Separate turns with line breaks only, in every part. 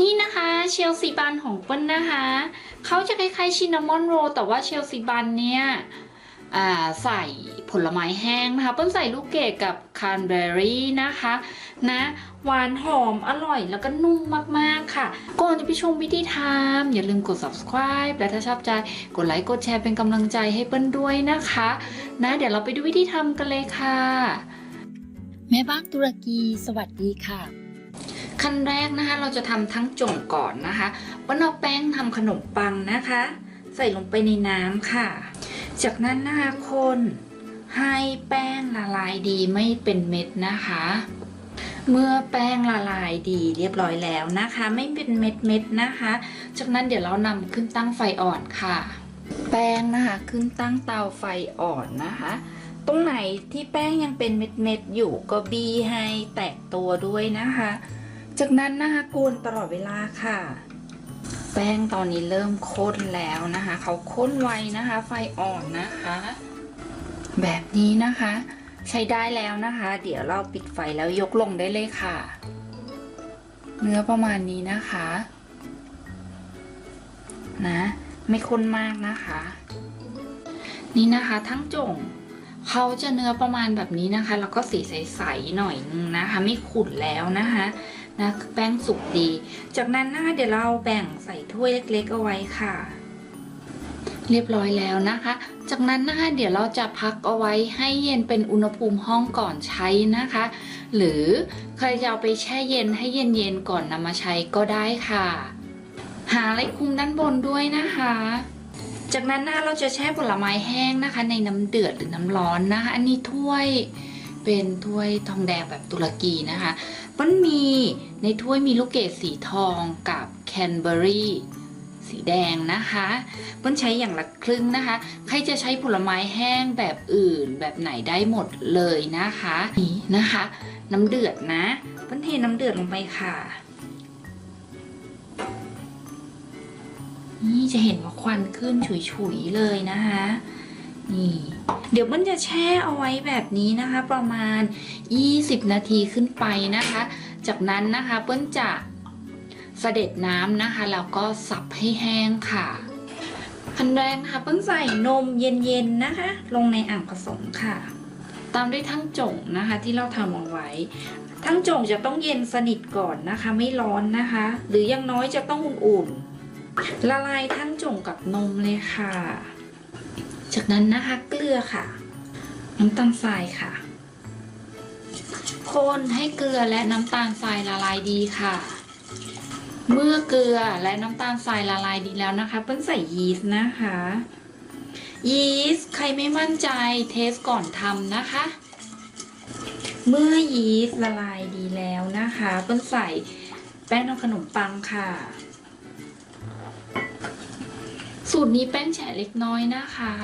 นี่นะคะเชลซีบันของเปิ้ลนะคะเขาจะคล้ายๆชินนามอนโรแต่ว่าเชลซีบันเนี่ยใส่ผลไม้แห้งนะคะ เปิ้ลใส่ลูกเกดกับคานเบอรี่นะคะนะหวานหอมอร่อยแล้วก็นุ่มมากๆค่ะ ก่อนจะไปชมวิธีทำอย่าลืมกด subscribe และถ้าชอบใจกดไลค์กดแชร์เป็นกำลังใจให้เปิ้ลด้วยนะคะ นะเดี๋ยวเราไปดูวิธีทำกันเลยค่ะ
แม่บ้านตุรกีสวัสดีค่ะ
ขั้นแรกนะคะ เราจะทำทั้งจงก่อนนะคะว่าเอาแป้งทำขนมปังนะคะ ใส่ลงไปในน้ำค่ะ จากนั้นนะคะคนให้แป้งละลายดีไม่เป็นเม็ดนะคะ เมื่อแป้งละลายดีเรียบร้อยแล้วนะคะ ไม่เป็นเม็ดเม็ดนะคะ จากนั้นเดี๋ยวเรานำขึ้นตั้งไฟอ่อนค่ะ แป้งนะคะขึ้นตั้งเตาไฟอ่อนนะคะตรงไหนที่แป้งยังเป็นเม็ดเม็ดๆอยู่ก็บีให้แตกตัวด้วยนะคะ จากนั้นนะคะกวนตลอดเวลาค่ะ แป้งตอนนี้เริ่มข้นแล้วนะคะ เขาข้นไวนะคะ ไฟอ่อนนะคะ แบบนี้นะคะ ใช้ได้แล้วนะคะ เดี๋ยวเราปิดไฟแล้วยกลงได้เลยค่ะ เนื้อประมาณนี้นะคะ นะ ไม่ข้นมากนะคะ นี่นะคะทั้งจ่ง เขาจะเนื้อประมาณแบบนี้นะคะ แล้วก็สีใสๆหน่อยนึงนะคะ ไม่ขุ่นแล้วนะคะนะแป้งสุกดี จากนั้นนะคะเดี๋ยวเราแบ่งใส่ถ้วยเล็ก ๆ เอาไว้ค่ะ เรียบร้อยแล้วนะคะ จากนั้นนะคะเดี๋ยวเราจะพักเอาไว้ให้เย็นเป็นอุณหภูมิห้องก่อนใช้นะคะ หรือใครจะเอาไปแช่เย็นให้เย็นๆก่อนนำมาใช้ก็ได้ค่ะ หาอะไรคุมด้านบนด้วยนะคะ จากนั้นนะคะเราจะแช่ผลไม้แห้งนะคะ ในน้ำเดือดหรือน้ำร้อนนะคะ อันนี้ถ้วยเป็นถ้วยทองแดงแบบตุรกีนะคะมันมีในถ้วยมีลูกเกดสีทองกับแคนเบอรี่สีแดงนะคะเปิ้ลใช้อย่างละครึ่งนะคะ ใครจะใช้ผลไม้แห้งแบบอื่นแบบไหนได้หมดเลยนะคะ นี่นะคะ น้ำเดือดนะเปิ้ลเทน้ำเดือดลงไปค่ะ นี่จะเห็นว่าควันขึ้นฉุยๆเลยนะคะ นี่ เดี๋ยวมันจะแช่เอาไว้แบบนี้นะคะ ประมาณ 20 นาทีขึ้นไปนะคะ จากนั้นนะคะเปิ้ลจะสเสด็จน้ำนะคะแล้วก็สับให้แห้งค่ะขั้นแรกนะคะเปิ้ลใส่นมเย็นๆนะคะ ลงในอ่างผสมค่ะ ตามด้วยทั้งจงนะคะ ที่เราทำเอาไว้ ทั้งจงจะต้องเย็นสนิทก่อนนะคะ ไม่ร้อนนะคะ หรืออยังน้อยจะต้องอุ่นๆ ละลายทั้งจ่งกับนมเลยค่ะ จากนั้นนะคะเกลือค่ะ น้ำตาลทรายค่ะ คนให้เกลือและน้ำตาลทรายละลายดีค่ะ เมื่อเกลือและน้ำตาลทรายละลายดีแล้วนะคะเปิ้ลใส่ยีสต์นะคะ ยีสต์ใครไม่มั่นใจเทสก่อนทำนะคะ เมื่อยีสต์ละลายดีแล้วนะคะเปิ้ลใส่แป้งทำขนมปังค่ะ สูตรนี้แป้งแฉะเล็กน้อยนะคะ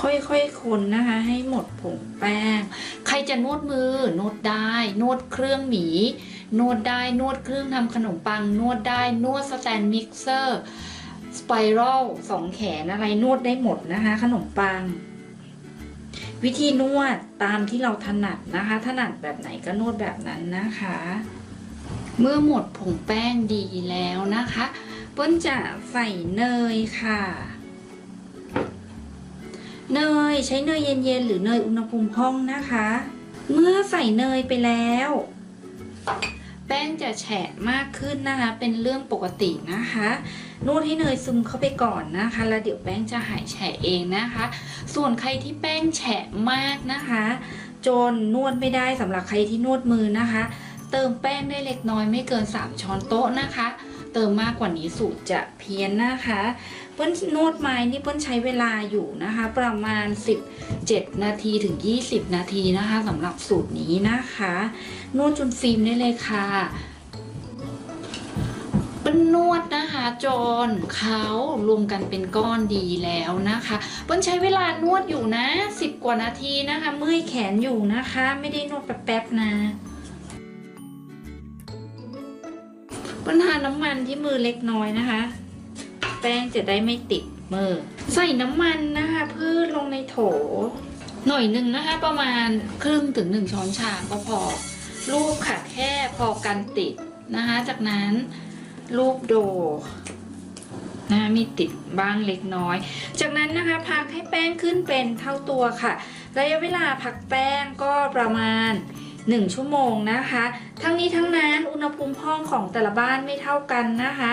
ค่อยๆคนนะคะ ให้หมดผงแป้ง ใครจะนวดมือนวดได้ นวดเครื่องหมี นวดได้นวดเครื่องทำขนมปัง นวดได้นวดสแตนมิกเซอร์สไปรัลสองแขนอะไรนวดได้หมดนะคะ ขนมปัง วิธีนวดตามที่เราถนัดนะคะ ถนัดแบบไหนก็นวดแบบนั้นนะคะ เมื่อหมดผงแป้งดีแล้วนะคะ เปิ้ลจะใส่เนยค่ะ เนยใช้เนยเย็นๆหรือเนยอุณหภูมิห้องนะคะ เมื่อใส่เนยไปแล้ว แป้งจะแฉะมากขึ้นนะคะ เป็นเรื่องปกตินะคะนวดให้เนยซึมเข้าไปก่อนนะคะ แล้วเดี๋ยวแป้งจะหายแฉะเองนะคะ ส่วนใครที่แป้งแฉะมากนะคะ จนนวดไม่ได้สำหรับใครที่นวดมือนะคะ เติมแป้งได้เล็กน้อยไม่เกิน 3 ช้อนโต๊ะนะคะ เติมมากกว่านี้สูตรจะเพี้ยนนะคะ เปิ้ลนวดไม้นี่เปิ้ลใช้เวลาอยู่นะคะ ประมาณ 17 นาทีถึง 20 นาทีนะคะสำหรับสูตรนี้นะคะ นวดจนฟิล์มได้เลยค่ะเปิ้ลนวดนะคะจนเขารวมกันเป็นก้อนดีแล้วนะคะเปิ้ลใช้เวลานวดอยู่นะ 10 กว่านาทีนะคะ เมื่อยแขนอยู่นะคะ ไม่ได้นวดแป๊บๆนะ ปัญหาน้ำมันที่มือเล็กน้อยนะคะ แป้งจะได้ไม่ติดมือ ใส่น้ำมันนะคะพืชลงในโถ หน่อยหนึ่งนะคะ ประมาณครึ่งถึงหนึ่งช้อนชาก็พอรูปค่ะแค่พอกันติดนะคะ จากนั้นรูปโดนะคะมีติดบ้างเล็กน้อย จากนั้นนะคะพักให้แป้งขึ้นเป็นเท่าตัวค่ะ ระยะเวลาพักแป้งก็ประมาณ 1 ชั่วโมงนะคะ ทั้งนี้ทั้งนั้นอุณหภูมิห้องของแต่ละบ้านไม่เท่ากันนะคะ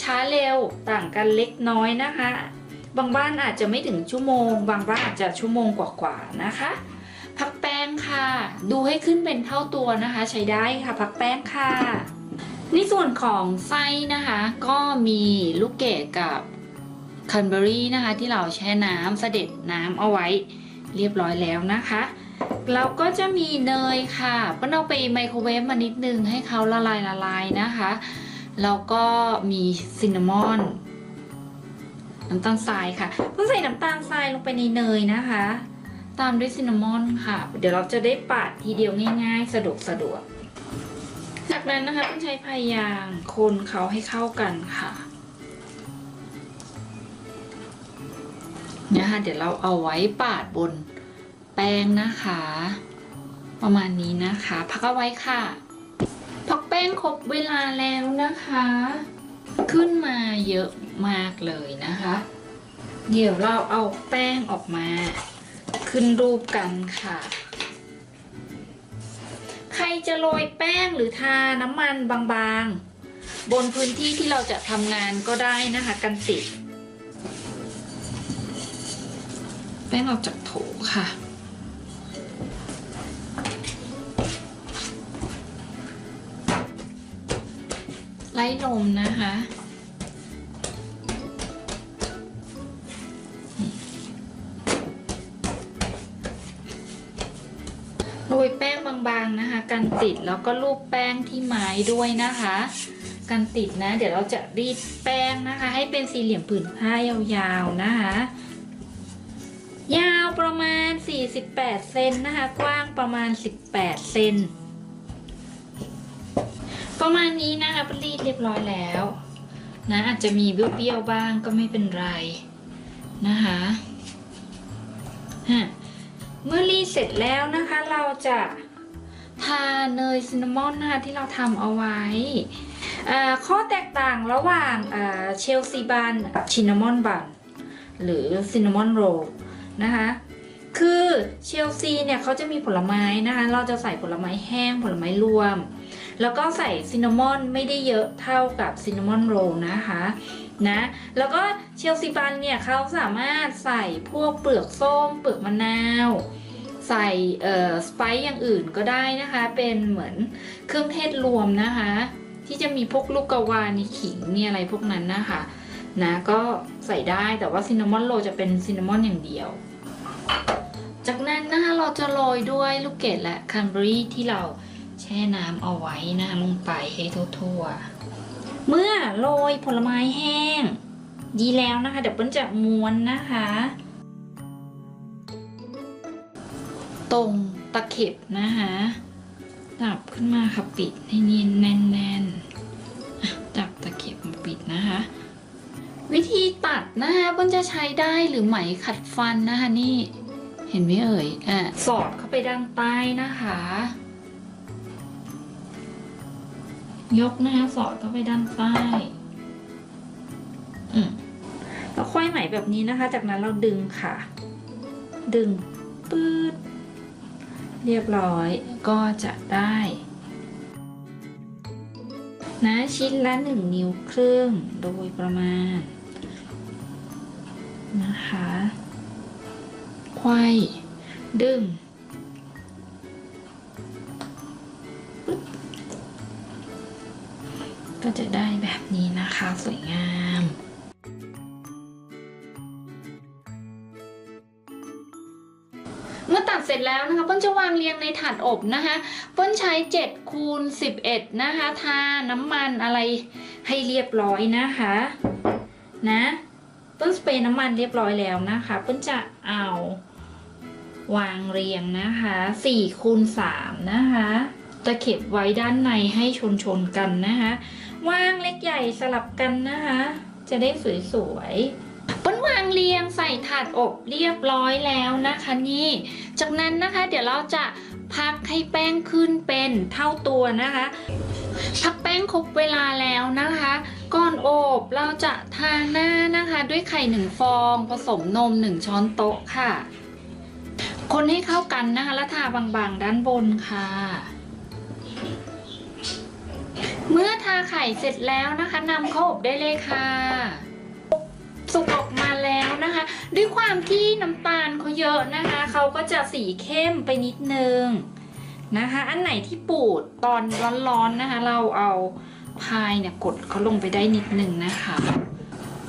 ช้าเร็วต่างกันเล็กน้อยนะคะ บางบ้านอาจจะไม่ถึงชั่วโมง บางบ้านอาจจะชั่วโมงกว่าๆนะคะ พักแป้งค่ะ ดูให้ขึ้นเป็นเท่าตัวนะคะ ใช้ได้ค่ะพักแป้งค่ะในส่วนของไส้นะคะ ก็มีลูกเกดกับคันเบอรี่นะคะ ที่เราแช่น้ำเสด็จน้ำเอาไว้เรียบร้อยแล้วนะคะ เราก็จะมีเนยค่ะก็เอาไปไมโครเวฟมานิดนึงให้เขาละลายละลายนะคะ แล้วก็มีซินนามอนน้ำตาลทรายค่ะเพิ่งใส่น้ำตาลทรายลงไปในเนยนะคะ ตามด้วยซินนามอนค่ะ เดี๋ยวเราจะได้ปาดทีเดียวง่าย ๆ สะดวกสะดวก จากนั้นนะคะต้องใช้พายยางคนเขาให้เข้ากันค่ะเนี่ยค่ะเดี๋ยวเราเอาไว้ปาดบน แป้งนะคะ ประมาณนี้นะคะ พักเอาไว้ค่ะ พักแป้งครบเวลาแล้วนะคะ ขึ้นมาเยอะมากเลยนะคะ เดี๋ยวเราเอาแป้งออกมา ขึ้นรูปกันค่ะ ใครจะโรยแป้งหรือทาน้ำมันบางๆ บนพื้นที่ที่เราจะทำงานก็ได้นะคะ กันติดแป้งออกจากโถค่ะ ไล่ลมนะคะ โรยแป้งบางๆนะคะ กันติดแล้วก็ลูบแป้งที่ไม้ด้วยนะคะ กันติดนะ เดี๋ยวเราจะรีดแป้งนะคะ ให้เป็นสี่เหลี่ยมผืนผ้ายาวๆนะคะ ยาวประมาณ 48 เซนนะคะ กว้างประมาณ 18 เซน ประมาณนี้นะคะรีดเรียบร้อยแล้ว นะอาจจะมีเบี้ยวๆบ้างก็ไม่เป็นไรนะคะฮะเมื่อรีดเสร็จแล้วนะคะเราจะทาเนยซินนามอนนะคะที่เราทำเอาไว้ ข้อแตกต่างระหว่างเชลซีบันชินนามอนบันหรือซินนามอนโรลนะคะคือเชลซีเนี่ยเขาจะมีผลไม้นะคะเราจะใส่ผลไม้แห้งผลไม้รวม แล้วก็ใส่ซินนามอนไม่ได้เยอะเท่ากับซินนามอนโรลนะคะนะแล้วก็เชลซีบันเนี่ยเขาสามารถใส่พวกเปลือกส้ม เปลือกมะนาว ใส่เอ่อสไปซ์อย่างอื่นก็ได้นะคะ เป็นเหมือนเครื่องเทศรวมนะคะ ที่จะมีพวกลูกกะวานีขิงมีอะไรพวกนั้นนะคะนะก็ใส่ได้แต่ว่าซินนามอนโรลจะเป็นซินนามอนอย่างเดียว จากนั้นนะคะเราจะโรยด้วยลูกเกดและคันเบอรี่ที่เรา แช่น้ำเอาไว้นะคะลงไปให้ทั่วๆ เมื่อโรยผลไม้แห้ง ดีแล้วนะคะ เดี๋ยวเปิ้ลจะม้วนนะคะ ตรงตะเข็บนะคะจับขึ้นมาค่ะปิดให้เนียนแน่นๆอะจับตะเข็บมาปิดนะคะ วิธีตัดนะคะเปิ้ลจะใช้ได้หรือไหมขัดฟันนะคะนี่ เห็นไหมเอ่ยอะสอดเข้าไปด้านใต้นะคะ ยกนะคะสอดเข้าไปด้านใต้อืมแล้วค่อยไหมแบบนี้นะคะ จากนั้นเราดึงค่ะ ดึงปื๊ดเรียบร้อยก็จะได้ นะชิ้นละหนึ่งนิ้วครึ่งโดยประมาณ นะคะควายดึง จะได้แบบนี้นะคะสวยงามเมื่อตัดเสร็จแล้วนะคะเปิ้ลจะวางเรียงในถาดอบนะคะเปิ้ลใช้7คูณ11นะคะทาน้ำมันอะไรให้เรียบร้อยนะคะนะเปิ้ลสเปรย์น้ำมันเรียบร้อยแล้วนะคะเปิ้ลจะเอาวางเรียงนะคะ4คูณ3นะคะตะเข็บไว้ด้านในให้ชนชนกันนะคะ ว่างเล็กใหญ่สลับกันนะคะ จะได้สวยๆเปิ้ลวางเรียงใส่ถาดอบเรียบร้อยแล้วนะคะนี่ จากนั้นนะคะ เดี๋ยวเราจะพักให้แป้งขึ้นเป็นเท่าตัวนะคะพักแป้งครบเวลาแล้วนะคะ ก่อนอบเราจะทาหน้านะคะ ด้วยไข่หนึ่งฟอง ผสมนมหนึ่งช้อนโต๊ะค่ะ คนให้เข้ากันนะคะแล้วทาบางๆด้านบนค่ะ เมื่อทาไข่เสร็จแล้วนะคะนำเข้าอบได้เลยค่ะ สุกออกมาแล้วนะคะ ด้วยความที่น้ำตาลเขาเยอะนะคะ เขาก็จะสีเข้มไปนิดนึงนะคะ อันไหนที่ปูดตอนร้อนๆนะคะ เราเอาพายเนี่ยกดเขาลงไปได้นิดนึงนะคะ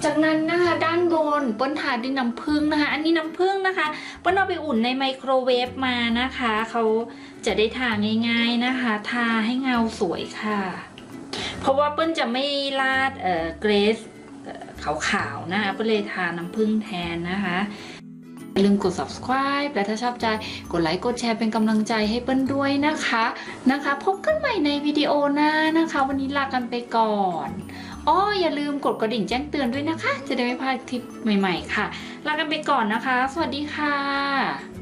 จากนั้นนะคะด้านบนเปิ้ลทาด้วยน้ำผึ้งนะคะ อันนี้น้ำผึ้งนะคะเปิ้ลเอาไปอุ่นในไมโครเวฟมานะคะ เขาจะได้ทาง่าย ๆนะคะ ทาให้เงาสวยค่ะ เพราะว่าเปิ้ลจะไม่ราดเอ่อเกรสขาวๆนะคะเปิ้ลเลยทาน้ำผึ้งแทนนะคะอย่าลืมกด subscribe และถ้าชอบใจ กดไลค์ กดแชร์เป็นกำลังใจให้เปิ้ลด้วยนะคะ นะคะ พบกันใหม่ในวิดีโอหน้านะคะ วันนี้ลากันไปก่อนอ้ออย่าลืมกดกระดิ่งแจ้งเตือนด้วยนะคะ จะได้ไม่พลาดคลิปใหม่ ๆ ค่ะ ลากันไปก่อนนะคะ สวัสดีค่ะ